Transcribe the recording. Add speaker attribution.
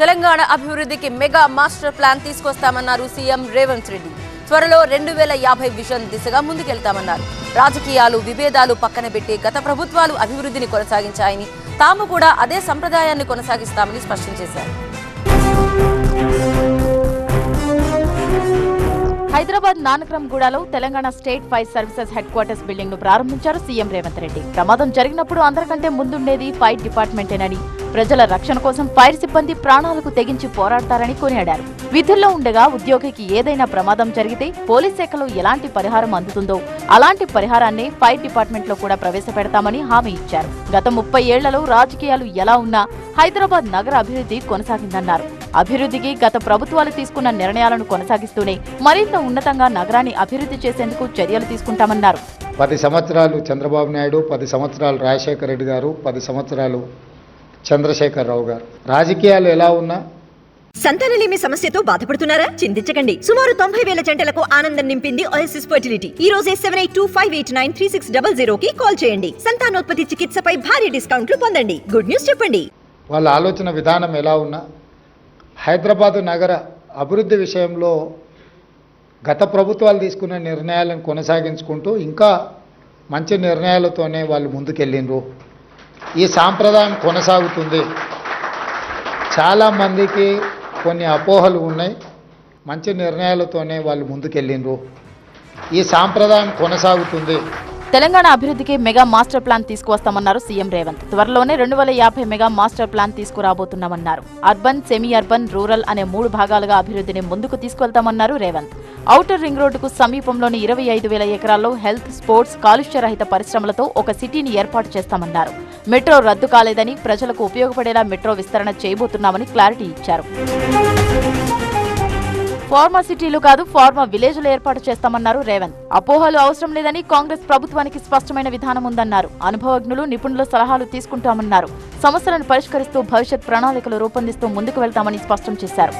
Speaker 1: తెలంగాణ అభివృద్ధికి mega master plan తీసుకొస్తామన్నారు CM Revanth Reddy. త్వరలో రెండు వేల యాభై విజన్ దిశగా ముందుకెళ్తామన్నారు. రాజకీయాలు విభేదాలు పక్కన పెట్టి గత ప్రభుత్వాలు అభివృద్ధిని కొనసాగించాయని తాము కూడా అదే సంప్రదాయాన్ని కొనసాగిస్తామని స్పష్టం చేశారు.
Speaker 2: Hyderabad నానక్రంగూడలో Telangana state fire services headquarters బిల్డింగ్ను ప్రారంభించారు సీఎం రేవంత్ రెడ్డి. ప్రమాదం జరిగినప్పుడు అందరికంటే ముందుండేది ఫైర్ డిపార్ట్మెంటేనని. ప్రజల రక్షణ కోసం ఫైర్ సిబ్బంది ప్రాణాలకు తెగించి పోరాడతారని కొనియాడారు. విధుల్లో ఉండగా ఉద్యోగికి ఏదైనా ప్రమాదం జరిగితే పోలీస్ శాఖలో ఎలాంటి పరిహారం అందుతుందో అలాంటి పరిహారాన్ని ఫైర్ డిపార్ట్మెంట్లో కూడా ప్రవేశపెడతామని హామీ ఇచ్చారు. గత ముప్పై ఏళ్ళలో రాజకీయాలు ఎలా ఉన్నా హైదరాబాద్ నగర అభివృద్ధి కొనసాగిందన్నారు. అభివృద్ధికి గత ప్రభుత్వాలు తీసుకున్న నిర్ణయాలను కొనసాగిస్తూనే మరింత ఉన్నతంగా నగరాన్ని అభివృద్ధి చేసేందుకు చర్యలు తీసుకుంటామన్నారు.
Speaker 3: పది సంవత్సరాలు చంద్రబాబు నాయుడు పది సంవత్సరాలు రాజశేఖర రెడ్డి గారు పది సంవత్సరాలు చంద్రశేఖరరావు గారు. రాజకీయాలు ఎలా ఉన్నా
Speaker 4: సంతానలేమి సమస్యతో బాధపడుతున్నారా? చింతించకండి. సుమారు తొంభై వేల జంటలకు ఆనందం నింపింది ఓఎస్ఎస్ ఫర్టిలిటీ ఈ రోజే seven eight two five eight nine three six double zero కి కాల్ చేయండి. సంతానోత్పత్తి చికిత్సపై భారీ డిస్కౌంట్లు పొందండి. గుడ్ న్యూస్ చెప్పండి.
Speaker 3: వాళ్ళ ఆలోచన విధానం ఎలా ఉన్నా హైదరాబాదు నగర అభివృద్ధి విషయంలో గత ప్రభుత్వాలు తీసుకున్న నిర్ణయాలను కొనసాగించుకుంటూ ఇంకా మంచి నిర్ణయాలతోనే వాళ్ళు ముందుకెళ్ళిండ్రు. ఈ సాంప్రదాయం కొనసాగుతుంది. చాలామందికి కొన్ని అపోహలు ఉన్నాయి. మంచి నిర్ణయాలతోనే వాళ్ళు ముందుకెళ్ళిండ్రు. ఈ సాంప్రదాయం కొనసాగుతుంది.
Speaker 2: తెలంగాణ అభివృద్ధికి మెగా మాస్టర్ ప్లాన్ తీసుకువస్తామన్నారు సీఎం రేవంత్. త్వరలోనే రెండు వేల యాభై మెగా మాస్టర్ ప్లాన్ తీసుకురాబోతున్నామన్నారు. అర్బన్ సెమీ అర్బన్ రూరల్ అనే మూడు భాగాలుగా అభివృద్ధిని ముందుకు తీసుకువెళ్తామన్నారు రేవంత్. ఔటర్ రింగ్ రోడ్డుకు సమీపంలోని ఇరవై ఐదు వేల ఎకరాల్లో హెల్త్ స్పోర్ట్స్ కాలుష్య రహిత పరిశ్రమలతో ఒక సిటీని ఏర్పాటు చేస్తామన్నారు. మెట్రో రద్దు కాలేదని ప్రజలకు ఉపయోగపడేలా మెట్రో విస్తరణ చేయబోతున్నామని క్లారిటీ ఇచ్చారు. ఫార్మా సిటీలు కాదు ఫార్మా విలేజ్లు ఏర్పాటు చేస్తామన్నారు రేవంత్. అపోహలు అవసరం లేదని కాంగ్రెస్ ప్రభుత్వానికి స్పష్టమైన విధానం ఉందన్నారు. అనుభవజ్ఞులు నిపుణుల సలహాలు తీసుకుంటామన్నారు. సమస్యలను పరిష్కరిస్తూ భవిష్యత్ ప్రణాళికలు రూపొందిస్తూ ముందుకు వెళ్తామని స్పష్టం చేశారు.